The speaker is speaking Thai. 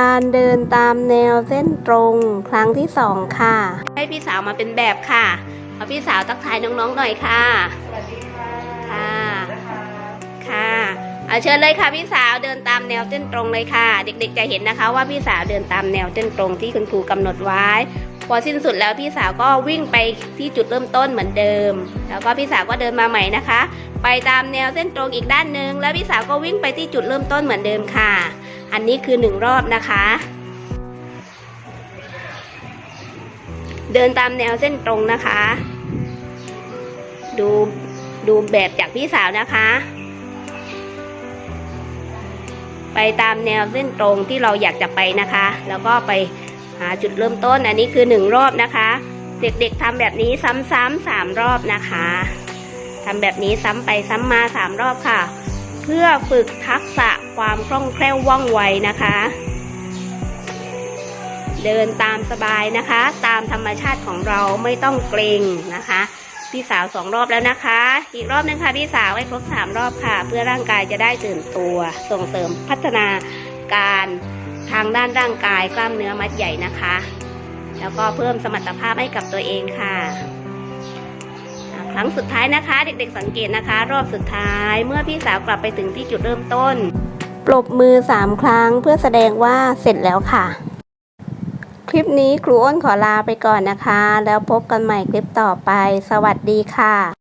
การเดินตามแนวเส้นตรงครั้งที่สองค่ะ ให้พี่สาวมาเป็นแบบค่ะเอาพี่สาวทักทายน้องๆหน่อยค่ะ สวัสดีค่ะ ค่ะนะคะค่ะเอาเชิญเลยค่ะพี่สาวเดินตามแนวเส้นตรงเลยค่ะ เด็กๆจะเห็นนะคะ ว่าพี่สาวเดินตามแนวเส้นตรงที่คุณครูกำหนดไว้ พอสิ้นสุดแล้วพี่สาวก็วิ่งไปที่จุดเริ่มต้นเหมือนเดิม แล้วก็พี่สาวก็เดินมาใหม่นะคะ ไปตามแนวเส้นตรงอีกด้านหนึ่งแล้วพี่สาวก็วิ่งไปที่จุดเริ่มต้นเหมือนเดิมค่ะ อันนี้คือหนึ่งรอบนะคะ เดินตามแนวเส้นตรงนะคะ ดูดูแบบจากพี่สาวนะคะ ไปตามแนวเส้นตรงที่เราอยากจะไปนะคะ แล้วก็ไปหาจุดเริ่มต้นอันนี้คือหนึ่งรอบนะคะ เด็กๆทำแบบนี้ซ้ำๆสามรอบนะคะทำแบบนี้ซ้ำไปซ้ำมาสามรอบค่ะ เพื่อฝึกทักษะ ความคล่องแคล่วว่องไวนะคะ เดินตามสบายนะคะ ตามธรรมชาติของเราไม่ต้องเกรงนะคะ พี่สาวสองรอบแล้วนะคะ อีกรอบนึงค่ะพี่สาวให้ครบสามรอบค่ะ เพื่อร่างกายจะได้ตื่นตัว ส่งเสริมพัฒนาการทางด้านร่างกายกล้ามเนื้อมัดใหญ่นะคะ แล้วก็เพิ่มสมรรถภาพให้กับตัวเองค่ะครั้งสุดท้ายนะคะ เด็กๆสังเกตนะคะ รอบสุดท้ายเมื่อพี่สาวกลับไปถึงที่จุดเริ่มต้น ปรบมือสามครั้งเพื่อแสดงว่าเสร็จแล้วค่ะ คลิปนี้ครูอ้นขอลาไปก่อนนะคะ แล้วพบกันใหม่คลิปต่อไป สวัสดีค่ะ